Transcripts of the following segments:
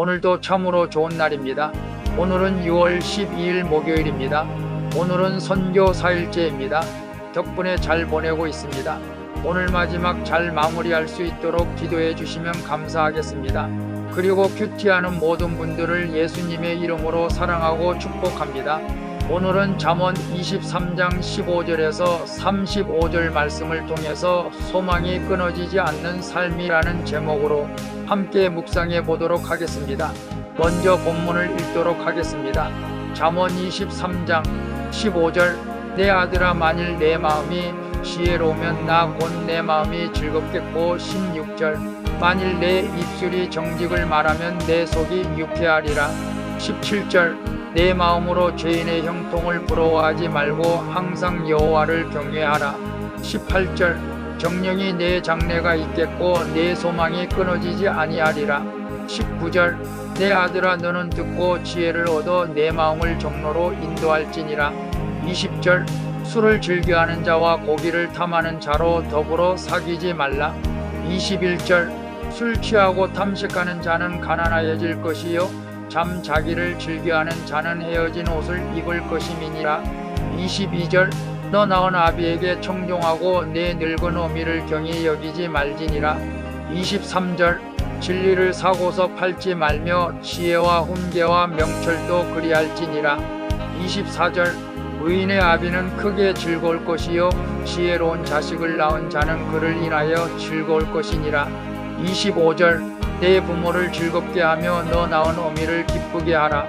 오늘도 참으로 좋은 날입니다. 오늘은 6월 12일 목요일입니다. 오늘은 선교 4일째입니다. 덕분에 잘 보내고 있습니다. 오늘 마지막 잘 마무리할 수 있도록 기도해 주시면 감사하겠습니다. 그리고 큐티하는 모든 분들을 예수님의 이름으로 사랑하고 축복합니다. 오늘은 잠언 23장 15절에서 35절 말씀을 통해서 소망이 끊어지지 않는 삶이라는 제목으로 함께 묵상해 보도록 하겠습니다. 먼저 본문을 읽도록 하겠습니다. 잠언 23장 15절 내 아들아 만일 내 마음이 지혜로우면 나 곧 내 마음이 즐겁겠고 16절 만일 내 입술이 정직을 말하면 내 속이 유쾌하리라 17절 내 마음으로 죄인의 형통을 부러워하지 말고 항상 여호와를 경외하라. 18절 정령이 내 장래가 있겠고 내 소망이 끊어지지 아니하리라. 19절 내 아들아 너는 듣고 지혜를 얻어 내 마음을 정로로 인도할지니라. 20절 술을 즐겨하는 자와 고기를 탐하는 자로 더불어 사귀지 말라. 21절 술 취하고 탐식하는 자는 가난하여질 것이요 잠 자기를 즐겨하는 자는 헤어진 옷을 입을 것임이니라. 22절 너 낳은 아비에게 청종하고 내 늙은 어미를 경히 여기지 말지니라. 23절 진리를 사고서 팔지 말며 지혜와 훈계와 명철도 그리할지니라. 24절 의인의 아비는 크게 즐거울 것이요 지혜로운 자식을 낳은 자는 그를 인하여 즐거울 것이니라. 25절 내 부모를 즐겁게 하며 너 낳은 어미를 기쁘게 하라.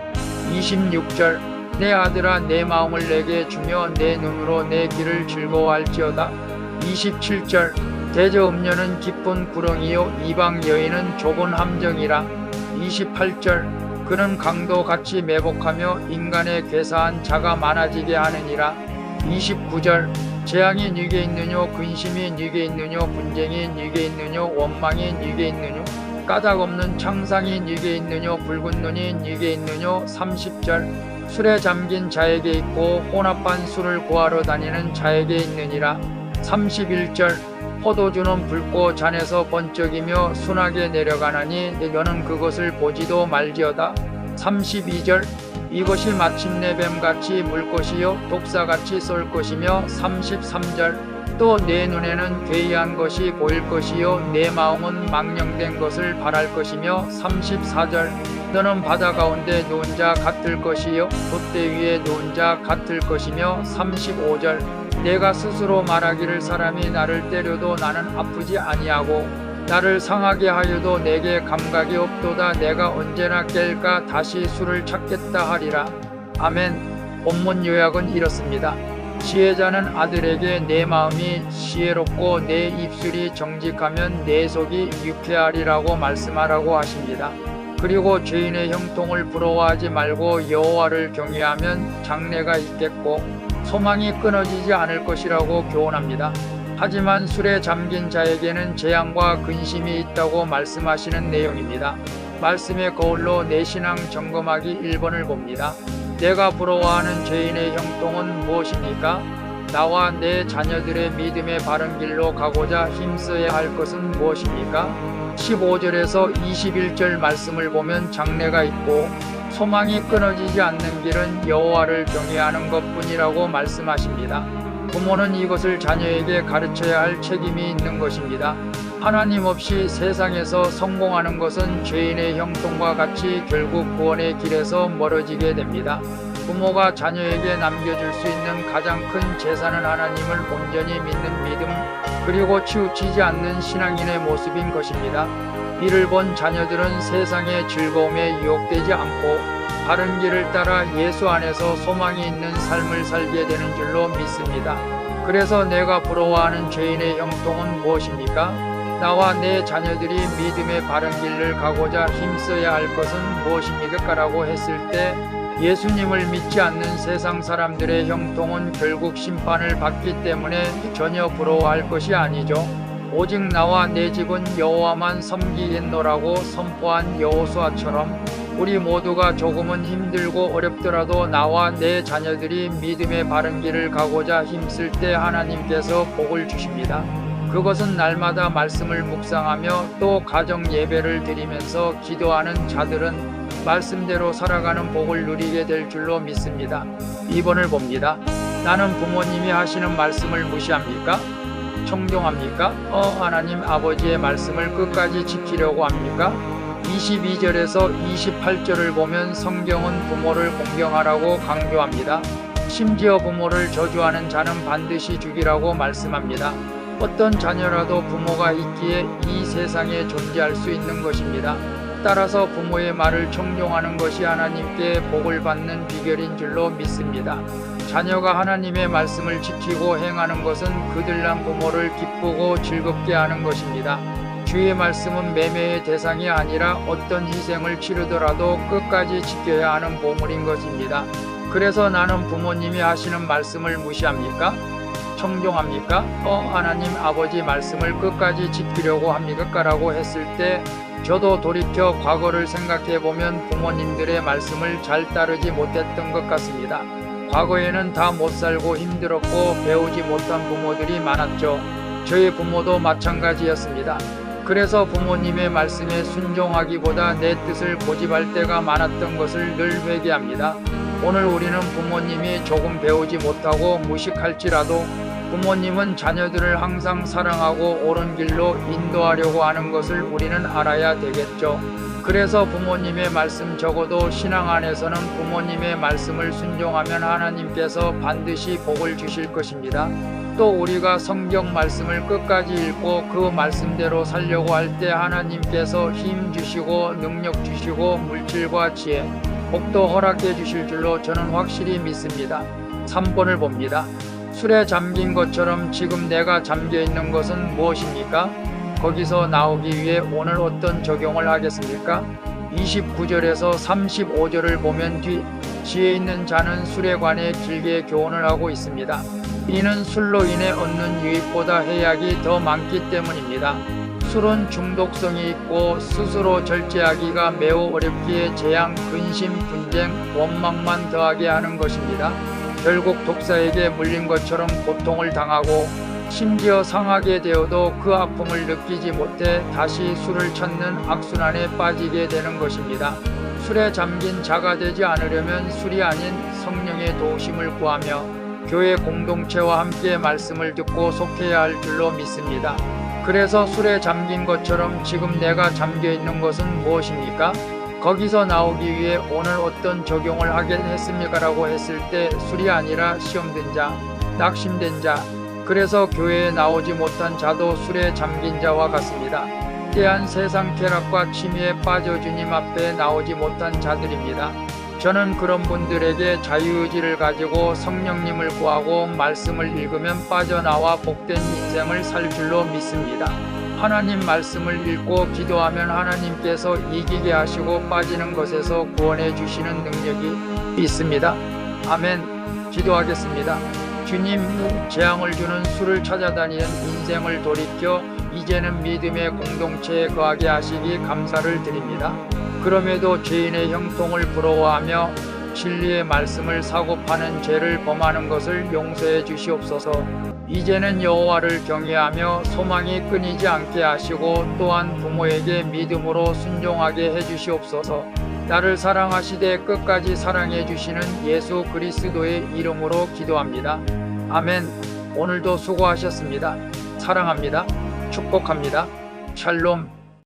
26절 내 아들아 내 마음을 내게 주며 내 눈으로 내 길을 즐거워할지어다. 27절 대저 음녀는 깊은 구렁이요 이방 여인은 좁은 함정이라. 28절 그는 강도 같이 매복하며 인간의 괴사한 자가 많아지게 하느니라. 29절 재앙이 네게 있느뇨 근심이 네게 있느뇨 분쟁이 네게 있느뇨 원망이 네게 있느뇨 까닭 없는 창상이 네게 있느뇨 붉은 눈이 네게 있느뇨 30절. 술에 잠긴 자에게 있고 혼합한 술을 구하러 다니는 자에게 있느니라. 31절. 포도주는 붉고 잔에서 번쩍이며 순하게 내려가나니 너는 그것을 보지도 말지어다. 32절. 이것이 마침내 뱀같이 물 것이요 독사같이 쏠 것이며 33절 또 내 눈에는 괴이한 것이 보일 것이요 내 마음은 망령된 것을 바랄 것이며 34절 너는 바다 가운데 누운 자 같을 것이요 돛대 위에 누운 자 같을 것이며 35절 내가 스스로 말하기를 사람이 나를 때려도 나는 아프지 아니하고 나를 상하게 하여도 내게 감각이 없도다. 내가 언제나 깰까 다시 술을 찾겠다 하리라. 아멘. 본문 요약은 이렇습니다 지혜자는 아들에게 내 마음이 지혜롭고 내 입술이 정직하면 내 속이 유쾌하리라고 말씀하라고 하십니다 그리고 죄인의 형통을 부러워하지 말고 여호와를 경외하면 장래가 있겠고 소망이 끊어지지 않을 것이라고 교훈합니다. 하지만 술에 잠긴 자에게는 재앙과 근심이 있다고 말씀하시는 내용입니다. 말씀의 거울로 내 신앙 점검하기 1번을 봅니다. 내가 부러워하는 죄인의 형통은 무엇입니까? 나와 내 자녀들의 믿음의 바른 길로 가고자 힘써야 할 것은 무엇입니까? 15절에서 21절 말씀을 보면 장래가 있고 소망이 끊어지지 않는 길은 여호와를 경외하는 것뿐이라고 말씀하십니다. 부모는 이것을 자녀에게 가르쳐야 할 책임이 있는 것입니다. 하나님 없이 세상에서 성공하는 것은 죄인의 형통과 같이 결국 구원의 길에서 멀어지게 됩니다. 부모가 자녀에게 남겨줄 수 있는 가장 큰 재산은 하나님을 온전히 믿는 믿음, 그리고 치우치지 않는 신앙인의 모습인 것입니다. 이를 본 자녀들은 세상의 즐거움에 유혹되지 않고 바른 길을 따라 예수 안에서 소망이 있는 삶을 살게 되는 줄로 믿습니다. 그래서 내가 부러워하는 죄인의 형통은 무엇입니까? 나와 내 자녀들이 믿음의 바른 길을 가고자 힘써야 할 것은 무엇입니까? 라고 했을 때 예수님을 믿지 않는 세상 사람들의 형통은 결국 심판을 받기 때문에 전혀 부러워할 것이 아니죠. 오직 나와 내 집은 여호와만 섬기겠노라고 선포한 여호수아처럼 우리 모두가 조금은 힘들고 어렵더라도 나와 내 자녀들이 믿음의 바른 길을 가고자 힘쓸 때 하나님께서 복을 주십니다. 그것은 날마다 말씀을 묵상하며 또 가정 예배를 드리면서 기도하는 자들은 말씀대로 살아가는 복을 누리게 될 줄로 믿습니다. 2번을 봅니다. 나는 부모님이 하시는 말씀을 무시합니까? 청종합니까? 어, 하나님 아버지의 말씀을 끝까지 지키려고 합니까? 22절에서 28절을 보면 성경은 부모를 공경하라고 강조합니다. 심지어 부모를 저주하는 자는 반드시 죽이라고 말씀합니다. 어떤 자녀라도 부모가 있기에 이 세상에 존재할 수 있는 것입니다. 따라서 부모의 말을 청종하는 것이 하나님께 복을 받는 비결인 줄로 믿습니다. 자녀가 하나님의 말씀을 지키고 행하는 것은 그들난 부모를 기쁘고 즐겁게 하는 것입니다. 주의 말씀은 매매의 대상이 아니라 어떤 희생을 치르더라도 끝까지 지켜야 하는 보물인 것입니다. 그래서 나는 부모님이 하시는 말씀을 무시합니까? 청종합니까? 어, 하나님 아버지 말씀을 끝까지 지키려고 합니까? 라고 했을 때 저도 돌이켜 과거를 생각해 보면 부모님들의 말씀을 잘 따르지 못했던 것 같습니다. 과거에는 다 못 살고 힘들었고 배우지 못한 부모들이 많았죠. 저희 부모도 마찬가지였습니다. 그래서 부모님의 말씀에 순종하기보다 내 뜻을 고집할 때가 많았던 것을 늘 회개합니다. 오늘 우리는 부모님이 조금 배우지 못하고 무식할지라도 부모님은 자녀들을 항상 사랑하고 옳은 길로 인도하려고 하는 것을 우리는 알아야 되겠죠. 그래서 부모님의 말씀 적어도 신앙 안에서는 부모님의 말씀을 순종하면 하나님께서 반드시 복을 주실 것입니다. 또 우리가 성경 말씀을 끝까지 읽고 그 말씀대로 살려고 할 때 하나님께서 힘 주시고 능력 주시고 물질과 지혜, 복도 허락해 주실 줄로 저는 확실히 믿습니다. 3번을 봅니다. 술에 잠긴 것처럼 지금 내가 잠겨 있는 것은 무엇입니까? 거기서 나오기 위해 오늘 어떤 적용을 하겠습니까? 29절에서 35절을 보면 뒤 지혜 있는 자는 술에 관해 길게 교훈을 하고 있습니다. 이는 술로 인해 얻는 유익보다 해약이 더 많기 때문입니다. 술은 중독성이 있고 스스로 절제하기가 매우 어렵기에 재앙, 근심, 분쟁, 원망만 더하게 하는 것입니다. 결국 독사에게 물린 것처럼 고통을 당하고 심지어 상하게 되어도 그 아픔을 느끼지 못해 다시 술을 찾는 악순환에 빠지게 되는 것입니다. 술에 잠긴 자가 되지 않으려면 술이 아닌 성령의 도우심을 구하며 교회 공동체와 함께 말씀을 듣고 속해야 할 줄로 믿습니다. 그래서 술에 잠긴 것처럼 지금 내가 잠겨 있는 것은 무엇입니까? 거기서 나오기 위해 오늘 어떤 적용을 하겠습니까? 라고 했을 때 술이 아니라 시험된 자, 낙심된 자, 그래서 교회에 나오지 못한 자도 술에 잠긴 자와 같습니다. 때한 세상 쾌락과 취미에 빠져 주님 앞에 나오지 못한 자들입니다. 저는 그런 분들에게 자유의지를 가지고 성령님을 구하고 말씀을 읽으면 빠져나와 복된 인생을 살 줄로 믿습니다. 하나님 말씀을 읽고 기도하면 하나님께서 이기게 하시고 빠지는 것에서 구원해 주시는 능력이 있습니다. 아멘. 기도하겠습니다. 주님 재앙을 주는 술을 찾아다니는 인생을 돌이켜 이제는 믿음의 공동체에 거하게 하시기 감사를 드립니다. 그럼에도 죄인의 형통을 부러워하며 진리의 말씀을 사고 파는 죄를 범하는 것을 용서해 주시옵소서. 이제는 여호와를 경외하며 소망이 끊이지 않게 하시고 또한 부모에게 믿음으로 순종하게 해 주시옵소서. 나를 사랑하시되 끝까지 사랑해 주시는 예수 그리스도의 이름으로 기도합니다. 아멘. 오늘도 수고하셨습니다. 사랑합니다. 축복합니다. 샬롬.